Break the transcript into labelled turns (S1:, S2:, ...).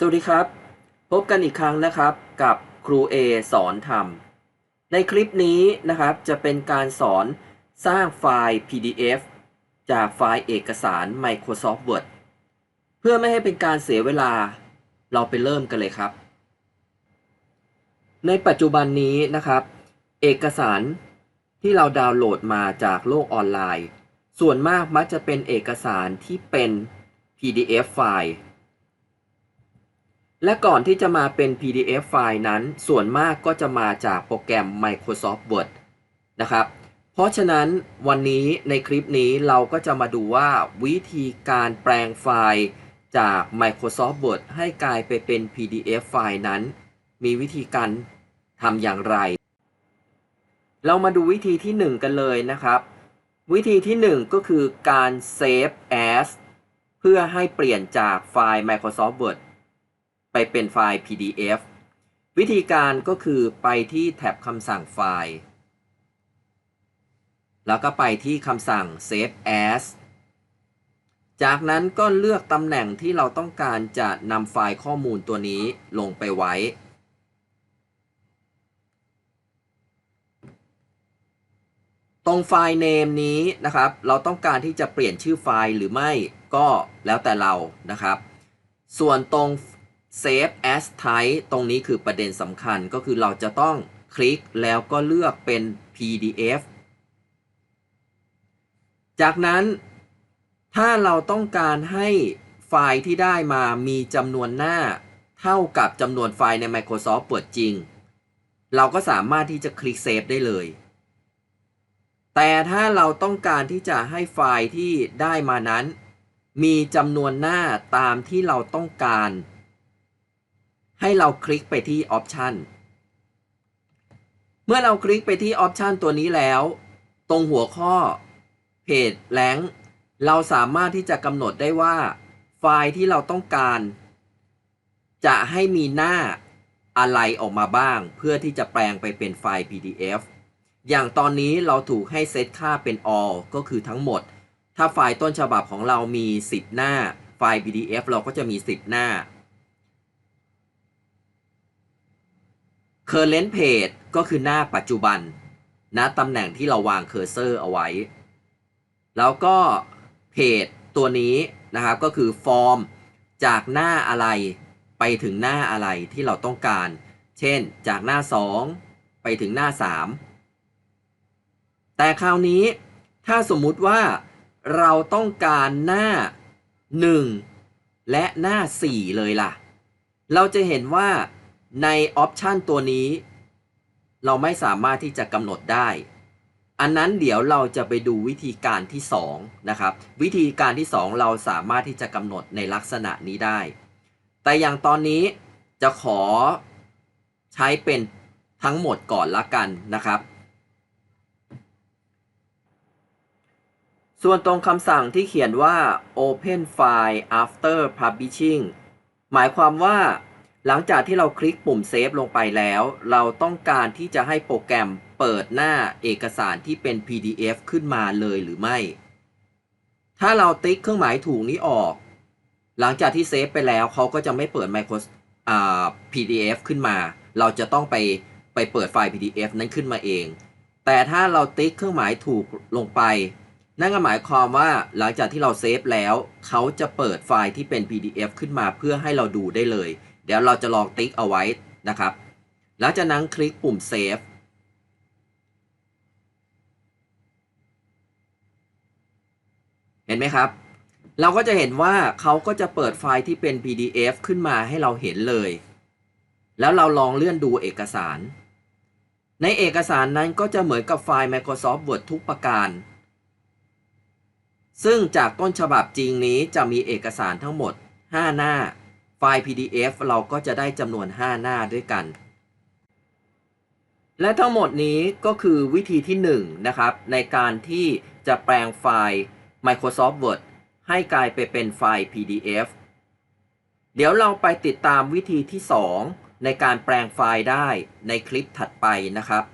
S1: สวัสดีครับ พบกันอีกครั้งนะครับกับครูเอสอนทำในคลิปนี้นะครับจะเป็นการสอนสร้างไฟล์ PDF จากไฟล์เอกสาร Microsoft Word เพื่อไม่ให้เป็นการเสียเวลาเราไปเริ่มกันเลยครับ ในปัจจุบันนี้นะครับ เอกสารที่เราดาวน์โหลดมาจากโลกออนไลน์ ส่วนมากมักจะเป็นเอกสารที่เป็น PDF ไฟล์ และก่อนที่จะมาเป็น PDF ไฟล์นั้น ส่วนมากก็จะมาจากโปรแกรม Microsoft Word นะครับ เพราะฉะนั้นวันนี้ในคลิปนี้เราก็จะมาดูว่าวิธีการแปลงไฟล์จาก Microsoft Word ให้กลายไปเป็น PDF ไฟล์นั้น มีวิธีการทำอย่างไร เรามาดูวิธีที่ 1 กันเลยนะครับ วิธีที่ 1 ก็คือการ save as เพื่อให้เปลี่ยนจากไฟล์ Microsoft Word ไปเป็นไฟล์ PDF วิธีการก็คือไปที่แท็บคำสั่งไฟล์ แล้วก็ไปที่คำสั่ง save as จากนั้นก็เลือกตำแหน่งที่เราต้องการจะนำไฟล์ข้อมูลตัวนี้ลงไปไว้ ตรงไฟล์ name นี้นะครับ เราต้องการที่จะเปลี่ยนชื่อไฟล์หรือไม่ก็แล้วแต่เรานะครับ ส่วนตรง save as type ตรงนี้คือประเด็นสำคัญก็คือเราจะต้องคลิกแล้วก็เลือกเป็น PDF จากนั้นถ้าเราต้องการให้ไฟล์ที่ได้มามีจำนวนหน้า เท่ากับจำนวนไฟล์ใน Microsoft เปิดจริง เราก็สามารถที่จะคลิกเซฟได้เลย แต่ถ้าเราต้องการที่จะให้ไฟล์ที่ได้มานั้น มีจำนวนหน้าตามที่เราต้องการ ให้เราคลิกไปที่ออปชันเมื่อเราคลิกไปที่ออปชันตัวนี้แล้ว ตรงหัวข้อเพจแลงเราสามารถที่จะกำหนดได้ว่า ไฟล์ที่เราต้องการ จะให้มีหน้าอะไรออกมาบ้าง เพื่อที่จะแปลงไปเป็นไฟล์ PDF อย่างตอนนี้เราถูกให้เซตค่าเป็น all ก็คือทั้งหมด ถ้าไฟล์ต้นฉบับของเรามี 10 หน้า ไฟล์ PDF เราก็จะมี 10 หน้า current page ก็คือหน้าปัจจุบันณนะตำแหน่งที่เราวางเคอร์เซอร์เอาไว้ แล้วก็เพจตัวนี้นะครับก็คือฟอร์มจากหน้าอะไรไปถึงหน้าอะไรที่เราต้องการ เช่น จากหน้า 2 ไปถึงหน้า 3 แต่คราวนี้ถ้าสมมุติว่าเราต้องการหน้า 1 และหน้า 4 เลยล่ะ เราจะเห็นว่า ในออปชันตัวนี้ เราไม่สามารถที่จะกำหนดได้ อันนั้นเดี๋ยวเราจะไปดูวิธีการที่ 2 นะครับ วิธีการที่ 2 เราสามารถที่จะกำหนดในลักษณะนี้ได้ แต่อย่างตอนนี้จะขอใช้เป็นทั้งหมดก่อนละกันนะครับ ส่วนตรงคำสั่งที่เขียนว่า open file after publishing หมายความว่า หลังจากที่เราคลิกปุ่มเซฟลงไปแล้ว เราต้องการที่จะให้โปรแกรมเปิดหน้าเอกสารที่เป็น PDF ขึ้นมาเลยหรือไม่ ถ้าเราติ๊กเครื่องหมายถูกนี้ออก หลังจากที่เซฟไปแล้วเขาก็จะไม่เปิด Micro อ่า PDF ขึ้นมา เราจะต้องไปไปเปิดไฟล์ PDF นั้นขึ้นมาเอง แต่ถ้าเราติ๊กเครื่องหมายถูกลงไป นั่นก็หมายความว่าหลังจากที่เราเซฟแล้ว เขาจะเปิดไฟล์ที่เป็น PDF ขึ้นมาเพื่อให้เราดูได้เลย เดี๋ยวเราจะลองติ๊กเอาไว้นะครับหลังจากนั้นคลิกปุ่มเซฟเห็นไหมครับ เราก็จะเห็นว่าเขาก็จะเปิดไฟล์ที่เป็น PDF ขึ้นมาให้เราเห็นเลย แล้วเราลองเลื่อนดูเอกสาร ในเอกสารนั้นก็จะเหมือนกับไฟล์ Microsoft Word ทุกประการ ซึ่งจากต้นฉบับจริงนี้จะมีเอกสารทั้งหมด 5 หน้า ไฟล์ PDF เราก็จะได้จำนวน 5 หน้าด้วยกัน และทั้งหมดนี้ก็คือวิธีที่ 1 นะครับ ในการที่จะแปลงไฟล์ Microsoft Word ให้กลายไปเป็นไฟล์ PDF เดี๋ยวเราไปติดตามวิธีที่ 2 ในการแปลงไฟล์ได้ในคลิปถัดไปนะครับ